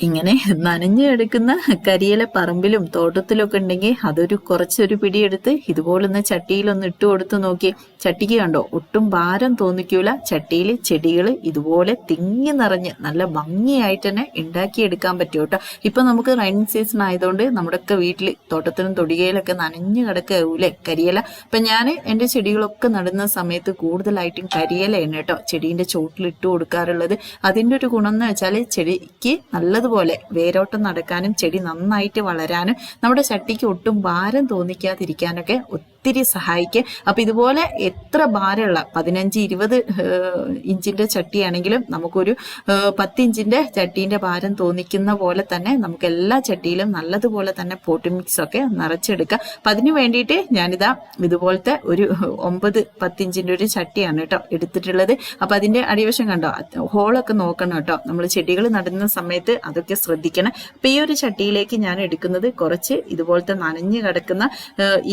ഇങ്ങനെ നനഞ്ഞു എടുക്കുന്ന കരിയില പറമ്പിലും തോട്ടത്തിലൊക്കെ ഉണ്ടെങ്കിൽ അതൊരു കുറച്ചൊരു പിടിയെടുത്ത് ഇതുപോലൊന്ന് ചട്ടിയിലൊന്ന് ഇട്ട് കൊടുത്ത് നോക്കി. ചട്ടിക്ക് കണ്ടോ? ഒട്ടും ഭാരം തോന്നിക്കൂല. ചട്ടിയിൽ ചെടികൾ ഇതുപോലെ തിങ്ങി നിറഞ്ഞ് നല്ല ഭംഗിയായിട്ട് തന്നെ ഉണ്ടാക്കിയെടുക്കാൻ പറ്റും കേട്ടോ. ഇപ്പൊ നമുക്ക് റൈനിങ് സീസൺ ആയതുകൊണ്ട് നമ്മുടെയൊക്കെ വീട്ടിൽ തോട്ടത്തിലും തൊടികയിലൊക്കെ നനഞ്ഞു കിടക്കൂലേ കരിയില? അപ്പൊ ഞാൻ എന്റെ ചെടികളൊക്കെ നടുന്ന സമയത്ത് കൂടുതലായിട്ടും കരിയിലയാണ് കേട്ടോ ചെടീന്റെ ചോട്ടിൽ ഇട്ട് കൊടുക്കാറുള്ളത്. അതിന്റെ ഒരു ഗുണം എന്ന് വെച്ചാൽ ചെടിക്ക് നല്ലതുപോലെ വേരോട്ടം നടക്കാനും ചെടി നന്നായിട്ട് വളരാനും നമ്മുടെ ചട്ടിക്ക് ഒട്ടും ഭാരം തോന്നിക്കാതിരിക്കാനൊക്കെ ഒത്തിരി സഹായിക്കും. അപ്പം ഇതുപോലെ എത്ര ഭാരമുള്ള പതിനഞ്ച് ഇരുപത് ഇഞ്ചിന്റെ ചട്ടിയാണെങ്കിലും നമുക്കൊരു ഏഹ്, പത്ത് ഇഞ്ചിന്റെ ചട്ടീന്റെ ഭാരം തോന്നിക്കുന്ന പോലെ തന്നെ നമുക്ക് എല്ലാ ചട്ടിയിലും നല്ലതുപോലെ തന്നെ പോട്ടി മിക്സ് ഒക്കെ നിറച്ചെടുക്കാം. അപ്പം അതിന് വേണ്ടിയിട്ട് ഞാനിതാ ഇതുപോലത്തെ ഒരു ഒമ്പത് പത്തിഞ്ചിന്റെ ഒരു ചട്ടിയാണ് കേട്ടോ എടുത്തിട്ടുള്ളത്. അപ്പം അതിന്റെ അടിവശം കണ്ടോ? ഹോളൊക്കെ നോക്കണം കേട്ടോ. നമ്മൾ ചെടികൾ നടുന്ന സമയത്ത് അതൊക്കെ ശ്രദ്ധിക്കണം. അപ്പം ഈ ഒരു ചട്ടിയിലേക്ക് ഞാൻ എടുക്കുന്നത് കുറച്ച് ഇതുപോലത്തെ നനഞ്ഞു കിടക്കുന്ന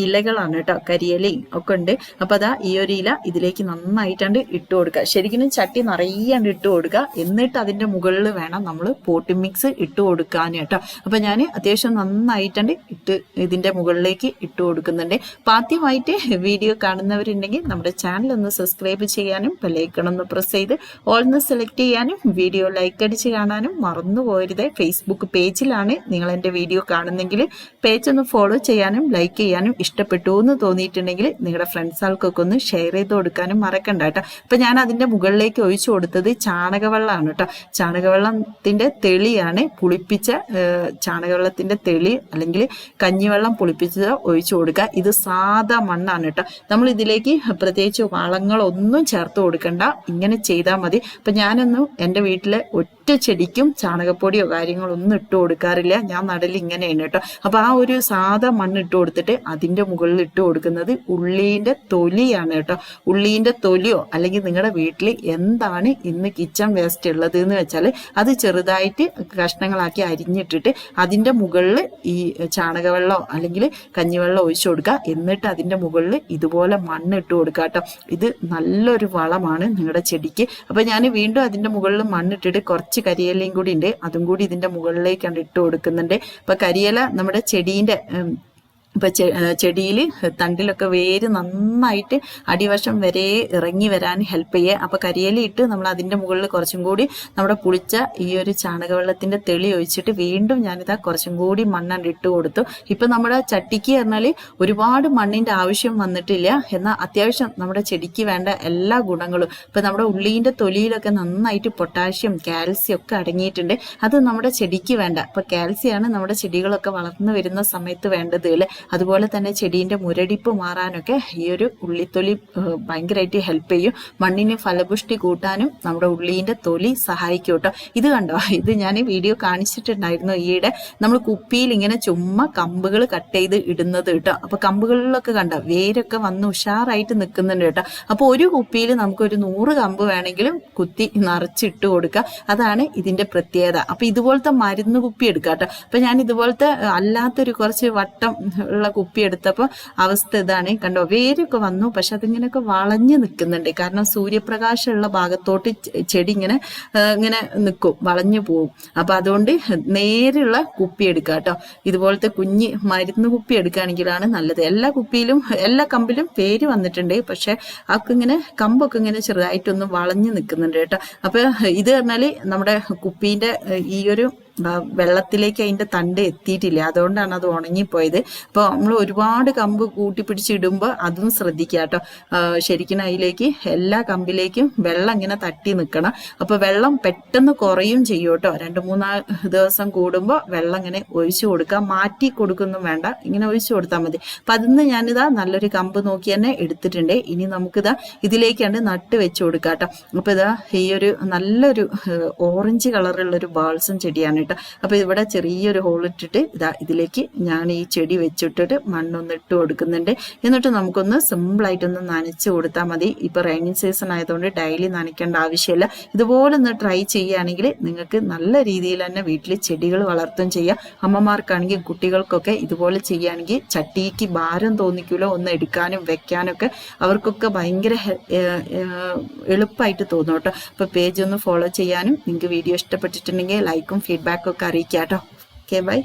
ഇലകളാണ് കേട്ടോ. കരിയിലയും ഒക്കെ ഉണ്ട്. അപ്പൊ അതാ ഈ ഒരു ഇല ഇതിലേക്ക് നന്നായിട്ടാണ്ട് ഇട്ട് കൊടുക്കുക. ശരിക്കും ചട്ടി നിറയാണ്ട് ഇട്ട് കൊടുക്കുക. എന്നിട്ട് അതിന്റെ മുകളിൽ വേണം നമ്മൾ പോട്ടി മിക്സ് ഇട്ട് കൊടുക്കാൻ കേട്ടോ. അപ്പൊ ഞാൻ അത്യാവശ്യം നന്നായിട്ടാണ്ട് ഇട്ട് ഇതിന്റെ മുകളിലേക്ക് ഇട്ട് കൊടുക്കുന്നുണ്ട്. അപ്പൊ ആദ്യമായിട്ട് വീഡിയോ കാണുന്നവരുണ്ടെങ്കിൽ നമ്മുടെ ചാനൽ ഒന്ന് സബ്സ്ക്രൈബ് ചെയ്യാനും ഒന്ന് പ്രസ് ചെയ്ത് ഓൾ ഒന്ന് സെലക്ട് ചെയ്യാനും വീഡിയോ ലൈക്ക് അടിച്ച് കാണാനും മറന്നു പോരുത്. ഫേസ്ബുക്ക് പേജിലാണ് നിങ്ങൾ എന്റെ വീഡിയോ കാണുന്നെങ്കിൽ പേജ് ഒന്ന് ഫോളോ ചെയ്യാനും ലൈക്ക് ചെയ്യാനും ഇഷ്ടപ്പെട്ടു എന്ന് തോന്നിയിട്ടുണ്ടെങ്കിൽ നിങ്ങളുടെ ഫ്രണ്ട്സ് ആൾക്കൊക്കെ ഒന്ന് ഷെയർ ചെയ്ത് കൊടുക്കാനും മറക്കണ്ട കേട്ടോ. അപ്പൊ ഞാൻ അതിന്റെ മുകളിലേക്ക് ഒഴിച്ചു കൊടുത്തത് ചാണകവെള്ളമാണ് കേട്ടോ. ചാണകവെള്ളത്തിന്റെ തെളിയാണ് പുളിപ്പിച്ച ചാണകവെള്ളത്തിന്റെ തെളി അല്ലെങ്കിൽ കഞ്ഞിവെള്ളം പുളിപ്പിച്ചത് ഒഴിച്ചു കൊടുക്കുക. ഇത് സാധാ മണ്ണാണ് കേട്ടോ. നമ്മൾ ഇതിലേക്ക് പ്രത്യേകിച്ച് വളങ്ങളൊന്നും ചേർത്ത് കൊടുക്കണ്ട. ഇങ്ങനെ ചെയ്താൽ മതി. അപ്പൊ ഞാനൊന്നും എന്റെ വീട്ടിലെ ഒറ്റ ചെടിക്കും ചാണകപ്പൊടിയോ കാര്യങ്ങളോ ഒന്നും ഇട്ട് കൊടുക്കാറില്ല. ഞാൻ നടൽ ഇങ്ങനെയാണ് കേട്ടോ. അപ്പൊ ആ ഒരു സാധാ മണ്ണ് ഇട്ട് കൊടുത്തിട്ട് അതിന്റെ മുകളിൽ ഇട്ട് കൊടുക്കുന്നത് ഉള്ളീന്റെ തൊലിയാണ് കേട്ടോ. ഉള്ളീന്റെ തൊലിയോ അല്ലെങ്കിൽ നിങ്ങളുടെ വീട്ടിൽ എന്താണ് ഇന്ന് കിച്ചൺ വേസ്റ്റ് ഉള്ളത് എന്ന് വെച്ചാൽ അത് ചെറുതായിട്ട് കഷ്ണങ്ങളാക്കി അരിഞ്ഞിട്ടിട്ട് അതിന്റെ മുകളിൽ ഈ ചാണകവെള്ളമോ അല്ലെങ്കിൽ കഞ്ഞിവെള്ളം ഒഴിച്ചു കൊടുക്കുക. എന്നിട്ട് അതിന്റെ മുകളിൽ ഇതുപോലെ മണ്ണ് ഇട്ട് കൊടുക്കുക കേട്ടോ. ഇത് നല്ലൊരു വളമാണ് നിങ്ങളുടെ ചെടിക്ക്. അപ്പോൾ ഞാൻ വീണ്ടും അതിന്റെ മുകളിൽ മണ്ണിട്ടിട്ട് കുറച്ച് കരിയലയും കൂടി ഉണ്ട്. അതും കൂടി ഇതിന്റെ മുകളിലേക്കാണ് ഇട്ട് കൊടുക്കുന്നുണ്ട്. അപ്പോൾ കരിയില നമ്മുടെ ചെടീന്റെ ഇപ്പൊ ചെടിയിൽ തണ്ടിലൊക്കെ വേര് നന്നായിട്ട് അടിവശം വരെ ഇറങ്ങി വരാൻ ഹെൽപ്പ് ചെയ്യുക അപ്പൊ കരിയില ഇട്ട് നമ്മൾ അതിന്റെ മുകളിൽ കുറച്ചും കൂടി നമ്മുടെ പുളിച്ച ഈ ഒരു ചാണകവെള്ളത്തിന്റെ തെളി ഒഴിച്ചിട്ട് വീണ്ടും ഞാനിതാ കുറച്ചും കൂടി മണ്ണാണ്ട് ഇട്ട് കൊടുത്തു. ഇപ്പൊ നമ്മുടെ ചട്ടിക്ക് പറഞ്ഞാൽ ഒരുപാട് മണ്ണിന്റെ ആവശ്യം വന്നിട്ടില്ല. എന്നാൽ അത്യാവശ്യം നമ്മുടെ ചെടിക്ക് വേണ്ട എല്ലാ ഗുണങ്ങളും. ഇപ്പൊ നമ്മുടെ ഉള്ളീന്റെ തൊലിയിലൊക്കെ നന്നായിട്ട് പൊട്ടാഷ്യം കാൽസ്യം ഒക്കെ അടങ്ങിയിട്ടുണ്ട്. അത് നമ്മുടെ ചെടിക്ക് വേണ്ട. ഇപ്പൊ കാൽസ്യമാണ് നമ്മുടെ ചെടികളൊക്കെ വളർന്നു വരുന്ന സമയത്ത് വേണ്ടത് അതുപോലെ തന്നെ ചെടീന്റെ മുരടിപ്പ് മാറാനൊക്കെ ഈ ഒരു ഉള്ളിത്തൊലി ഭയങ്കരമായിട്ട് ഹെൽപ്പ് ചെയ്യും. മണ്ണിന് ഫലപുഷ്ടി കൂട്ടാനും നമ്മുടെ ഉള്ളീന്റെ തൊലി സഹായിക്കും കേട്ടോ. ഇത് കണ്ടോ? ഇത് ഞാൻ വീഡിയോ കാണിച്ചിട്ടുണ്ടായിരുന്നു ഈയിടെ. നമ്മൾ കുപ്പിയിൽ ഇങ്ങനെ ചുമ്മാ കമ്പുകൾ കട്ട് ചെയ്ത് ഇടുന്നത് കേട്ടോ. അപ്പോൾ കമ്പുകളിലൊക്കെ കണ്ടോ? വേരൊക്കെ വന്ന് ഉഷാറായിട്ട് നിൽക്കുന്നുണ്ട് കേട്ടോ. അപ്പോൾ ഒരു കുപ്പിയിൽ നമുക്ക് ഒരു നൂറ് കമ്പ് വേണമെങ്കിലും കുത്തി നിറച്ചിട്ട് കൊടുക്കുക അതാണ് ഇതിന്റെ പ്രത്യേകത. അപ്പോൾ ഇതുപോലത്തെ മരുന്ന് കുപ്പി എടുക്കാം കേട്ടോ. അപ്പോൾ ഞാൻ ഇതുപോലത്തെ അല്ലാത്തൊരു കുറച്ച് വട്ടം ഉള്ള കുപ്പി എടുത്തപ്പോൾ അവസ്ഥ ഇതാണ്. കണ്ടോ വേരൊക്കെ വന്നു. പക്ഷെ അതിങ്ങനെയൊക്കെ വളഞ്ഞു നിൽക്കുന്നുണ്ട്. കാരണം സൂര്യപ്രകാശമുള്ള ഭാഗത്തോട്ട് ചെടി ഇങ്ങനെ ഇങ്ങനെ നിൽക്കും വളഞ്ഞു പോവും. അപ്പൊ അതുകൊണ്ട് നേരെയുള്ള കുപ്പി എടുക്കുക കേട്ടോ. ഇതുപോലത്തെ കുഞ്ഞ് മരുന്ന് കുപ്പി എടുക്കുകയാണെങ്കിലാണ് നല്ലത്. എല്ലാ കുപ്പിയിലും എല്ലാ കമ്പിലും പേര് വന്നിട്ടുണ്ട്. പക്ഷെ അതൊക്കെ ഇങ്ങനെ കമ്പൊക്കെ ഇങ്ങനെ ചെറുതായിട്ടൊന്നും വളഞ്ഞു നിൽക്കുന്നുണ്ട് കേട്ടോ. അപ്പൊ ഇത് പറഞ്ഞാൽ നമ്മുടെ കുപ്പീന്റെ ഏഹ്, ഈ ഒരു വെള്ളത്തിലേക്ക് അതിന്റെ തണ്ട് എത്തിയിട്ടില്ല. അതുകൊണ്ടാണ് അത് ഉണങ്ങിപ്പോയത്. അപ്പോൾ നമ്മൾ ഒരുപാട് കമ്പ് കൂട്ടിപ്പിടിച്ചിടുമ്പോൾ അതും ശ്രദ്ധിക്കുക കേട്ടോ ശരിക്കും അതിലേക്ക് എല്ലാ കമ്പിലേക്കും വെള്ളം ഇങ്ങനെ തട്ടി നിൽക്കണം അപ്പോൾ വെള്ളം പെട്ടെന്ന് കുറയും ചെയ്യും കേട്ടോ രണ്ട് മൂന്നാ ദിവസം കൂടുമ്പോൾ വെള്ളം ഇങ്ങനെ ഒഴിച്ചു കൊടുക്കുക. മാറ്റി കൊടുക്കൊന്നും വേണ്ട. ഇങ്ങനെ ഒഴിച്ചു കൊടുത്താൽ മതി. അപ്പം അതിന്ന് ഞാനിതാ നല്ലൊരു കമ്പ് നോക്കി തന്നെ എടുത്തിട്ടുണ്ട്. ഇനി നമുക്കിതാ ഇതിലേക്കാണ് നട്ട് വെച്ച് കൊടുക്കാം കേട്ടോ അപ്പോൾ ഇതാ ഈ ഒരു നല്ലൊരു ഓറഞ്ച് കളറുള്ളൊരു ബാൾസം ചെടിയാണ് കേട്ടോ. അപ്പോൾ ഇവിടെ ചെറിയൊരു ഹോൾ ഇട്ടിട്ട് ഇതാ ഇതിലേക്ക് ഞാൻ ഈ ചെടി വെച്ചിട്ടിട്ട് മണ്ണൊന്ന് ഇട്ട് കൊടുക്കുന്നുണ്ട്. എന്നിട്ട് നമുക്കൊന്ന് സിമ്പിളായിട്ടൊന്ന് നനച്ച് കൊടുത്താൽ മതി. ഇപ്പോൾ റൈനിങ് സീസൺ ആയതുകൊണ്ട് ഡെയിലി നനയ്ക്കേണ്ട ആവശ്യമില്ല. ഇതുപോലെ ഒന്ന് ട്രൈ ചെയ്യുകയാണെങ്കിൽ നിങ്ങൾക്ക് നല്ല രീതിയിൽ തന്നെ വീട്ടിൽ ചെടികൾ വളർത്തും ചെയ്യാം. അമ്മമാർക്കാണെങ്കിൽ കുട്ടികൾക്കൊക്കെ ഇതുപോലെ ചെയ്യുകയാണെങ്കിൽ ചട്ടിക്ക് ഭാരം തോന്നിക്കൂല. ഒന്ന് എടുക്കാനും വെക്കാനൊക്കെ അവർക്കൊക്കെ ഭയങ്കര എളുപ്പമായിട്ട് തോന്നും കേട്ടോ. അപ്പോൾ പേജ് ഒന്ന് ഫോളോ ചെയ്യാനും നിങ്ങൾക്ക് വീഡിയോ ഇഷ്ടപ്പെട്ടിട്ടുണ്ടെങ്കിൽ ലൈക്കും ഫീഡ്ബാക്ക് ഫീഡ്ബാക്ക് ഒക്കെ അറിയിക്കാം കേട്ടോ ഓക്കെ ബൈ